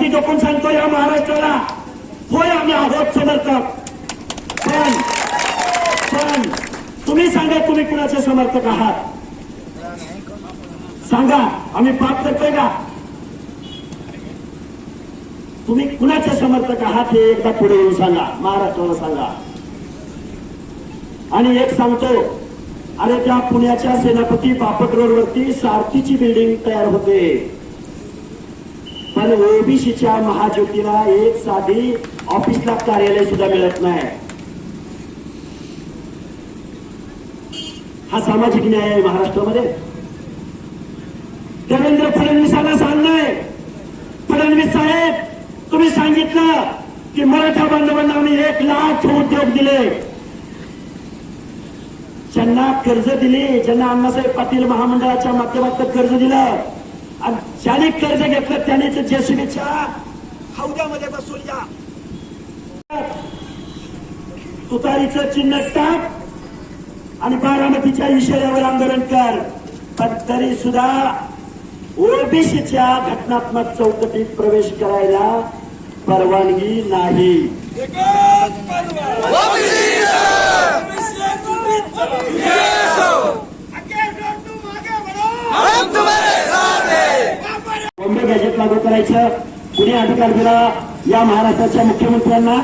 छाती टोकून सांगतो या महाराष्ट्राला. होय आम्ही आहोत समर्थक. पण पण तुम्ही सांगा तुम्ही कुणाचे समर्थक आहात? सांगा आम्ही पाप करतोय का? तुम्ही कुणाचे समर्थक आहात हे एकदा पुढे येऊन सांगा महाराष्ट्राला सांगा. आणि एक सांगतो अरे त्या पुण्याच्या सेनापती बापट रोडवरती सारथीची बिल्डिंग तयार होते. पण ओबीसीच्या महाज्योतीला एक साधी ऑफिसला कार्यालय सुद्धा मिळत नाही. हा सामाजिक न्याय आहे महाराष्ट्रामध्ये. देवेंद्र फडणवीसांना सांगणार फडणवीस साहेब तुम्ही सांगितलं की मराठा बांधवांना आम्ही एक लाख उद्योग दिले. ज्यांना कर्ज दिली ज्यांना अण्णासाहेब पाटील महामंडळाच्या माध्यमातून कर्ज दिलं. आणि ज्याने कर्ज घेतलं त्यानेच जेसीबीच्या हौद्यामध्ये बसून या तुतारीचं चिन्ह टाक आणि बारामतीच्या इशाऱ्यावर आंदोलन कर. पण तरी सुद्धा ओबीसीच्या घटनात्मक चौकटीत प्रवेश करायला परवानगी नाही. करायचं कुणी अधिकार दिला या महाराष्ट्राच्या मुख्यमंत्र्यांना.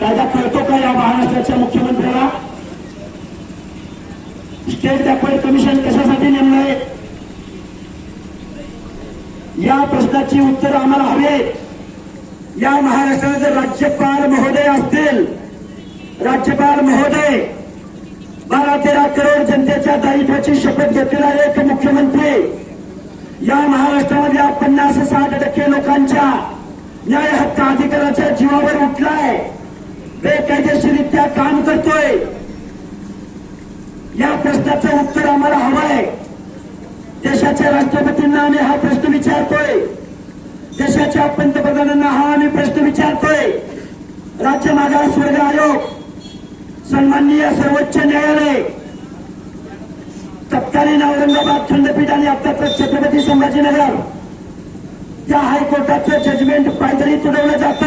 कायदा कळतो का या महाराष्ट्राच्या मुख्यमंत्र्याला? स्टेट बॅकवर्ड कमिशन कशासाठी नेमलंय? या प्रश्नाची उत्तर आम्हाला हवे या महाराष्ट्राचे राज्यपाल महोदय असतील राज्यपाल महोदय बारा तेरा करोड जनतेच्या दायित्वाची शपथ घेतलेला एक मुख्यमंत्री. या महाराष्ट्रामध्ये पन्नास साठ टक्के लोकांच्या न्याय हक्क अधिकाराच्या जीवावर उठलाय. बेकायदेशीरित्या काम करतोय. या प्रश्नाचं उत्तर आम्हाला हवंय. देशाच्या राष्ट्रपतींना आम्ही हा प्रश्न विचारतोय. देशाच्या पंतप्रधानांना हा आम्ही प्रश्न विचारतोय. राज्य मागास वर्ग आयोग सन्माननीय सर्वोच्च न्यायालय तत्कालीन औरंगाबाद खंडपीठ आणि आत्ताचं छत्रपती संभाजीनगर. त्या हायकोर्टाचं जजमेंट पायदळी तुडवलं जात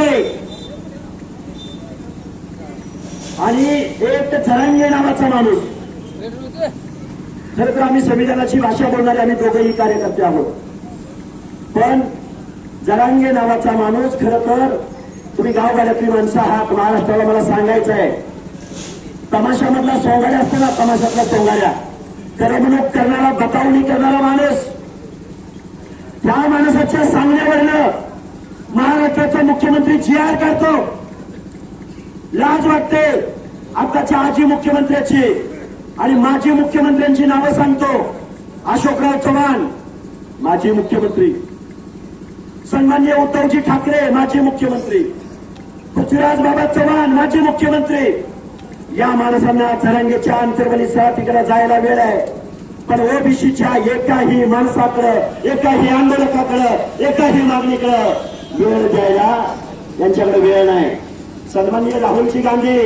आणि एक झरांगे नावाचा माणूस. खर तर आम्ही संविधानाची भाषा बोलणारे आम्ही दोघेही कार्यकर्ते आहोत. पण जरांगे नावाचा माणूस खर तर तुम्ही गावगाड्यातली माणसं आहात महाराष्ट्राला मला सांगायचं आहे तमाशामधला सोंगाड्या असतो ना तमाशातल्या सोंगाड्या. करमणूक करणारा बतावणी करणारा माणूस. त्या माणसाच्या सांगण्यावरनं महाराष्ट्राचा मुख्यमंत्री जी आर करतो. लाज वाटते आताच्या आजी मुख्यमंत्र्याची आणि माजी मुख्यमंत्र्यांची नावं सांगतो. अशोकराव चव्हाण माजी मुख्यमंत्री. सन्मान्य उद्धवजी ठाकरे माजी मुख्यमंत्री. पृथ्वीराज बाबा चव्हाण माजी मुख्यमंत्री. या माणसांना चरंगीच्या अंतर्गली तिकडे जायला वेळ आहे. पण ओबीसीच्या एकाही माणसाकडं एकाही आंदोलकाकडे एकाही मागणीकडं वेळ द्यायला यांच्याकडे वेळ नाही. सन्माननीय राहुलजी गांधी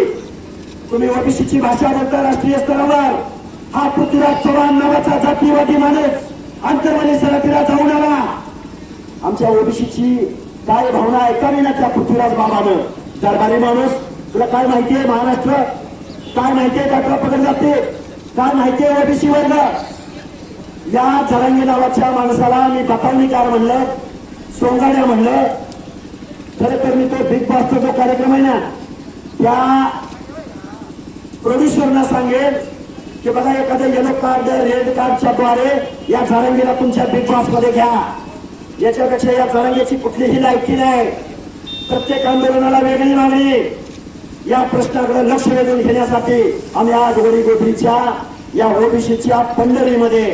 तुम्ही ओबीसीची भाषा बोलता राष्ट्रीय स्तरावर. हा पृथ्वीराज चव्हाण नावाचा जातीवादी माणूस अंतर्वाणी सरातीला जाऊन आला. आमच्या ओबीसीची काय भावना ऐकावी ना त्या पृथ्वीराज बाबानं? दरबारी माणूस तुला काय माहितीये महाराष्ट्र? काय माहितीये डॉक्टर पकडे जाते? काय माहितीये ओबीसी वर्ग या झरंगी नावाच्या माणसाला मी बतावणीकार म्हणलं सोंगाड्या म्हणलं. खरं तर मी तो बिग बॉसचा जो कार्यक्रम आहे ना त्या प्रोड्युसरना सांगेल की बघा एखाद्या येलो कार्ड रेड कार्डच्या द्वारे या झारंगीला तुमच्या बिग बॉसमध्ये घ्या. याच्यापेक्षा या झारंगीची कुठलीही लायकी नाही. प्रत्येक आंदोलनाला वेगळी मागणी. या प्रश्नाकडे लक्ष वेधून घेण्यासाठी आम्ही आज वडी या ओबीसीच्या पंढरीमध्ये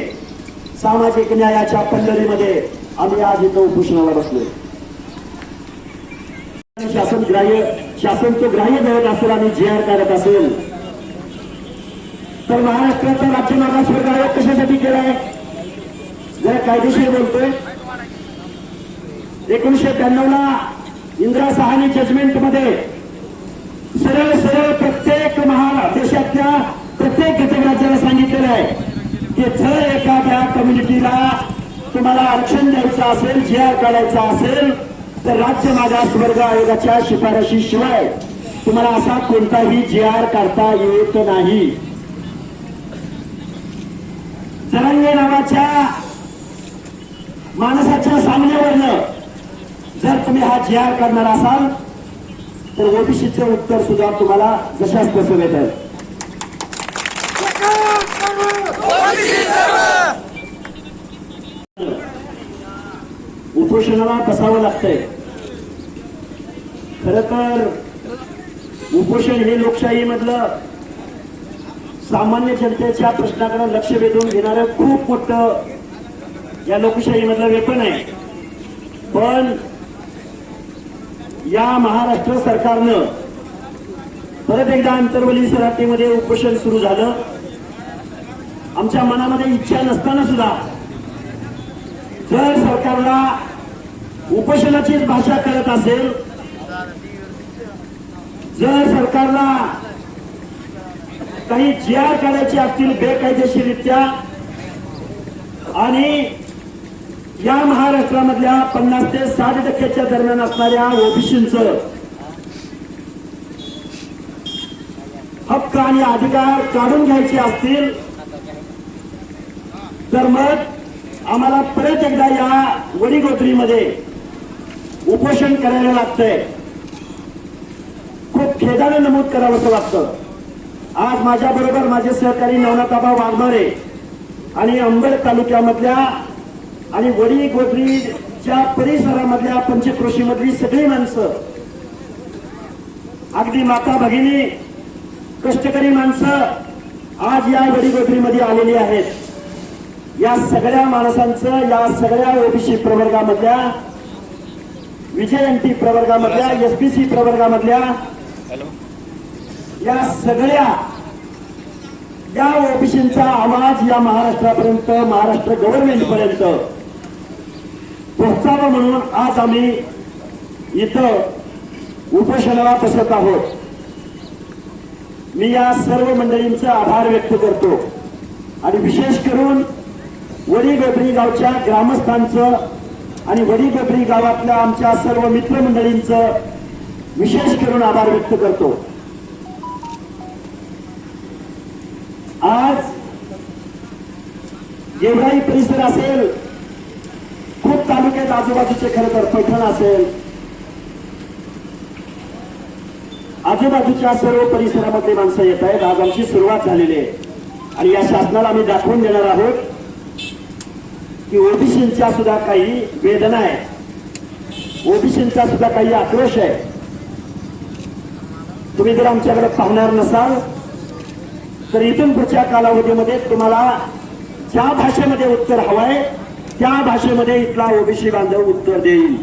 सामाजिक न्यायाच्या पंढरीमध्ये आम्ही आज इथं उपोषणाला बसलो शासन ग्राह्य शासन तो ग्राह्य धरत असेल आणि जे आर करत असेल. तर महाराष्ट्राचा राज्य मागासवर्ग आयोग कशासाठी केलाय जरा कायदेशीर बोलतोय. एकोणीशे ब्याण्णव ला इंदिरा सहानी जजमेंटमध्ये सरळ सरळ प्रत्येक महा देशातल्या प्रत्येक घटक राज्याला सांगितलेलं आहे की जर एखाद्या कम्युनिटीला तुम्हाला आरक्षण द्यायचं असेल जी आर काढायचा असेल तर राज्य मागास वर्ग आयोगाच्या शिफारशीशिवाय तुम्हाला असा कोणताही जी आर काढता येत नाही. जरांगे नावाच्या माणसाच्या सामन्यावरनं जर तुम्ही हा जी आर करणार असाल तर ओबीसीचं उत्तर सुद्धा तुम्हाला जशाच तसं भेटेल उपोषणाला बसावं लागतंय. खर तर उपोषण हे लोकशाहीमधलं सामान्य जनतेच्या प्रश्नाकडे लक्ष वेधून घेणारं खूप मोठं या लोकशाहीमधलं वेपन आहे. पण या महाराष्ट्र सरकारनं परत एकदा आंतरवली सराटीमध्ये उपोषण सुरू झालं. आमच्या मनामध्ये इच्छा नसताना सुद्धा जर सरकारला उपोषणाचीच भाषा करत असेल जर सरकारला काही जी आर असतील बेकायदेशीररित्या आणि या महाराष्ट्रामधल्या पन्नास ते साठ टक्क्याच्या दरम्यान असणाऱ्या ओबीसीच हक्क आणि अधिकार काढून घ्यायचे असतील तर मग आम्हाला परत एकदा या वडीगोत्रीमध्ये उपोषण करायला लागतंय. खूप खेदानं नमूद करावंसं वाटतं. आज माझ्याबरोबर माझे सहकारी नवनाथाबा वाघमारे आणि अंबड तालुक्यामधल्या आणि वडी गोत्रीच्या परिसरामधल्या पंचक्रोशीमधली सगळी माणसं अगदी माता भगिनी कष्टकरी माणसं आज या वडी गोत्रीमध्ये आलेली आहेत. या सगळ्या माणसांचं या सगळ्या ओबीसी प्रवर्गामधल्या विजयंती प्रवर्गामधल्या एसपीसी प्रवर्गामधल्या या सगळ्या या ओबीसींचा आवाज या महाराष्ट्रापर्यंत महाराष्ट्र गव्हर्नमेंट पर्यंत पोहोचावं म्हणून आज आम्ही इथं उपोषणाला बसत आहोत. मी या सर्व मंडळींचे आभार व्यक्त करतो. आणि विशेष करून वडी गोबरी गावच्या ग्रामस्थांचं आणि वडी गोबरी गावातल्या आमच्या सर्व मित्रमंडळींचं विशेष करून आभार व्यक्त करतो. आज गेवराई परिसर असेल तालुक्यात आजूबाजूचे खरं तर पैठण असेल. आजूबाजूच्या सर्व परिसरामध्ये माणसं येत आहेत. आज आमची सुरुवात झालेली आहे. आणि या शासनाला आम्ही दाखवून देणार आहोत की ओबीसींच्या सुद्धा काही वेदना आहेत. ओबीसींचा सुद्धा काही आक्रोश आहे. तुम्ही जर आमच्याकडे पाहणार नसाल तर इथून पुढच्या कालावधीमध्ये तुम्हाला ज्या भाषेमध्ये उत्तर हवंय त्या भाषेमध्ये इथला ओबीसी बांधव उत्तर देईल.